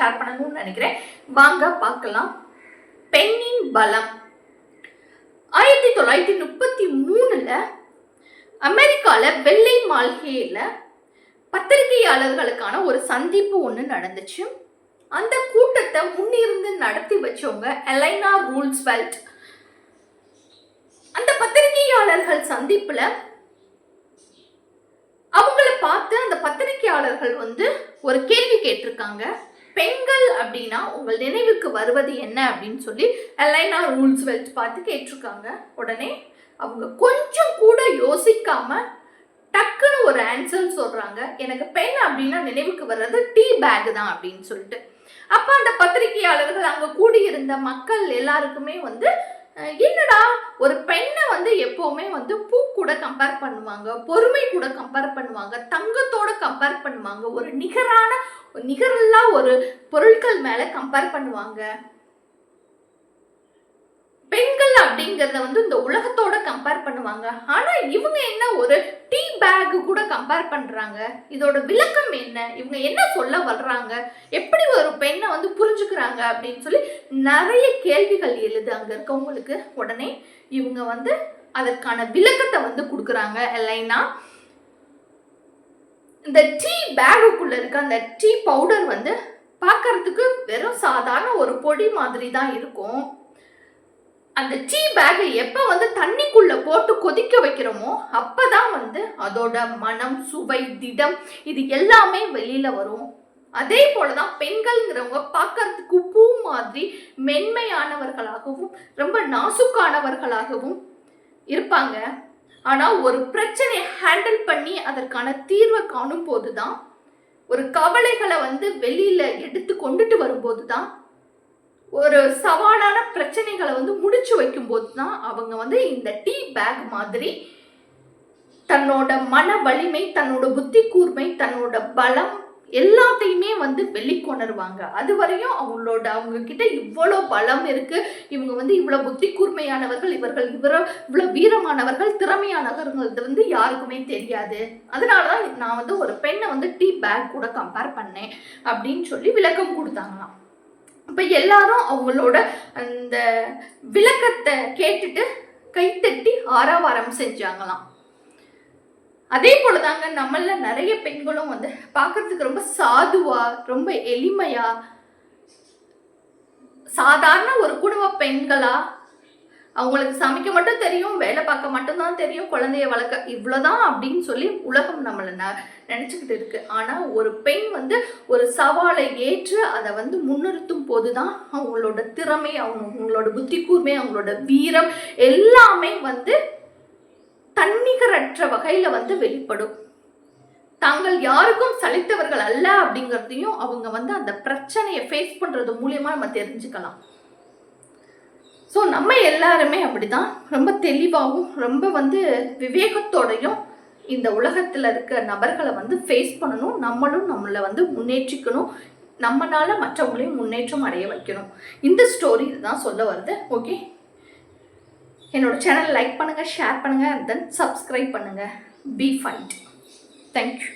Share பண்ணணும்னு நினைக்கிறேன். வாங்க பார்க்கலாம். பெண்ணின் பலம். ஆயிரத்தி தொள்ளாயிரத்தி முப்பத்தி மூணுல அமெரிக்கால வெள்ளை மாளிகையில பத்திரிகையாளர்களுக்கான ஒரு சந்திப்பு ஒன்று நடந்துச்சு. அந்த கூட்டத்தை முன்னிருந்து நடத்தி வச்சவங்க எலைனா ரூல்ஸ்வெல்ட் அந்த பத்திரிகையாளர்கள் சந்திப்புல அவங்கள பார்த்து அந்த பத்திரிகையாளர்கள் வந்து ஒரு கேள்வி கேட்டிருக்காங்க. பெண்கள் அப்படின்னா உங்கள் நினைவுக்கு வருவது என்ன அப்படின்னு சொல்லி எலைனா ரூல்ஸ்வெல்ட் பார்த்து கேட்டிருக்காங்க. உடனே அவங்க கொஞ்சம் கூட யோசிக்காம டக்குன்னு ஒரு ஆன்சர் சொல்றாங்க. எனக்கு பெண் அப்படின்னா நினைவுக்கு வர்றது டீ பேக் தான் அப்படின்னு சொல்லிட்டு. அப்ப அந்த பத்திரிகையாளர்கள் அங்க கூடியிருந்த மக்கள் எல்லாருக்குமே வந்து என்னடா ஒரு பெண்ணை வந்து எப்போவுமே வந்து பூ கூட கம்பேர் பண்ணுவாங்க பொறுமை கூட கம்பேர் பண்ணுவாங்க தங்கத்தோட கம்பேர் பண்ணுவாங்க ஒரு நிகரான நிகரில்லா ஒரு பொருட்கள் மேல கம்பேர் பண்ணுவாங்க. பெண்கள் அப்படிங்கிறத வந்து இந்த உலகத்தோட கம்பேர் பண்ணுவாங்க. ஆனா இவங்க என்ன ஒரு டீ பேக் கூட கம்பேர் பண்ணுறாங்க இதோட விளக்கம் என்ன? இவங்க என்ன சொல்ல வர்றாங்க? எப்படி ஒரு பெண்ணை வந்து புரிஞ்சுக்கிறாங்க அப்படின்னு சொல்லி நிறைய கேள்விகள் எழுது அங்கே இருக்கவங்களுக்கு. உடனே இவங்க வந்து அதற்கான விளக்கத்தை வந்து கொடுக்குறாங்க. இல்லைன்னா இந்த டீ பேகுக்குள்ளே இருக்க அந்த டீ பவுடர் வந்து பார்க்கறதுக்கு வெறும் சாதாரண ஒரு பொடி மாதிரி தான் இருக்கும். அந்த டீ பேக்கை எப்போ வந்து தண்ணிக்குள்ள போட்டு கொதிக்க வைக்கிறோமோ அப்பதான் வந்து அதோட மனம் சுவை திடம் இது எல்லாமே வெளியில வரும். அதே போலதான் பெண்கள்ங்கிறவங்க பார்க்கறதுக்கு பூ மாதிரி மென்மையானவர்களாகவும் ரொம்ப நாசுக்கானவர்களாகவும் இருப்பாங்க. ஆனா ஒரு பிரச்சனையை ஹேண்டில் பண்ணி அதற்கான தீர்வை காணும் போதுதான் ஒரு கவலைகளை வந்து வெளியில எடுத்து கொண்டுட்டு வரும்போது தான் ஒரு சவாலான பிரச்சனைகளை வந்து முடிச்சு வைக்கும்போது தான் அவங்க வந்து இந்த டீ பேக் மாதிரி தன்னோட மன வலிமை தன்னோட புத்தி கூர்மை தன்னோட பலம் எல்லாத்தையுமே வந்து வெளிக்கொணருவாங்க. அது வரையும் அவங்களோட அவங்க கிட்ட இவ்வளோ பலம் இருக்கு. இவங்க வந்து இவ்வளோ புத்தி கூர்மையானவர்கள் இவர்கள் இவ்வளோ இவ்வளோ வீரமானவர்கள் திறமையானவர்கள் இது வந்து யாருக்குமே தெரியாது. அதனால தான் நான் வந்து ஒரு பெண்ணை வந்து டீ பேக் கூட கம்பேர் பண்ணேன் அப்படின்னு சொல்லி விளக்கம் கொடுத்தாங்களாம். இப்போ எல்லாரும் அவங்களோட அந்த விளக்கத்தை கேட்டுட்டு கைத்தட்டி ஆரவாரம் செஞ்சாங்களாம். அதே போல தாங்க நம்மள நிறைய பெண்களும் வந்து பார்க்கறதுக்கு ரொம்ப சாதுவா ரொம்ப எளிமையா சாதாரண ஒரு குடும்ப பெண்களா அவங்களுக்கு சமைக்க மட்டும் தெரியும் வேலை பார்க்க மட்டும்தான் தெரியும் குழந்தைய வளர்க்க. இவ்வளவுதான் அப்படின்னு சொல்லி உலகம் நம்மளை ந நினச்சிக்கிட்டு இருக்கு. ஆனால் ஒரு பெண் வந்து ஒரு சவாலை ஏற்று அதை வந்து முன்னிறுத்தும் போது தான் அவங்களோட திறமை அவங்க அவங்களோட புத்தி கூர்மை அவங்களோட வீரம் எல்லாமே வந்து தன்னிகரற்ற வகையில வந்து வெளிப்படும். தாங்கள் யாருக்கும் சலித்தவர்கள் அல்ல அப்படிங்கிறதையும் அவங்க வந்து அந்த பிரச்சனையை ஃபேஸ் பண்றது மூலியமா நம்ம தெரிஞ்சுக்கலாம். ஸோ நம்ம எல்லாருமே அப்படிதான் ரொம்ப தெளிவாகவும் ரொம்ப வந்து விவேகத்தோடையும் இந்த உலகத்தில் இருக்க நபர்களை வந்து ஃபேஸ் பண்ணணும். நம்மளும் நம்மளை வந்து முன்னேற்றிக்கணும். நம்மளால் மற்றவங்களையும் முன்னேற்றம் அடைய வைக்கணும். இந்த ஸ்டோரி இதுதான் சொல்ல வருது. ஓகே என்னோட சேனல் லைக் பண்ணுங்கள் ஷேர் பண்ணுங்கள் தென் சப்ஸ்கிரைப் பண்ணுங்கள் பி ஃபைட் தேங்க்யூ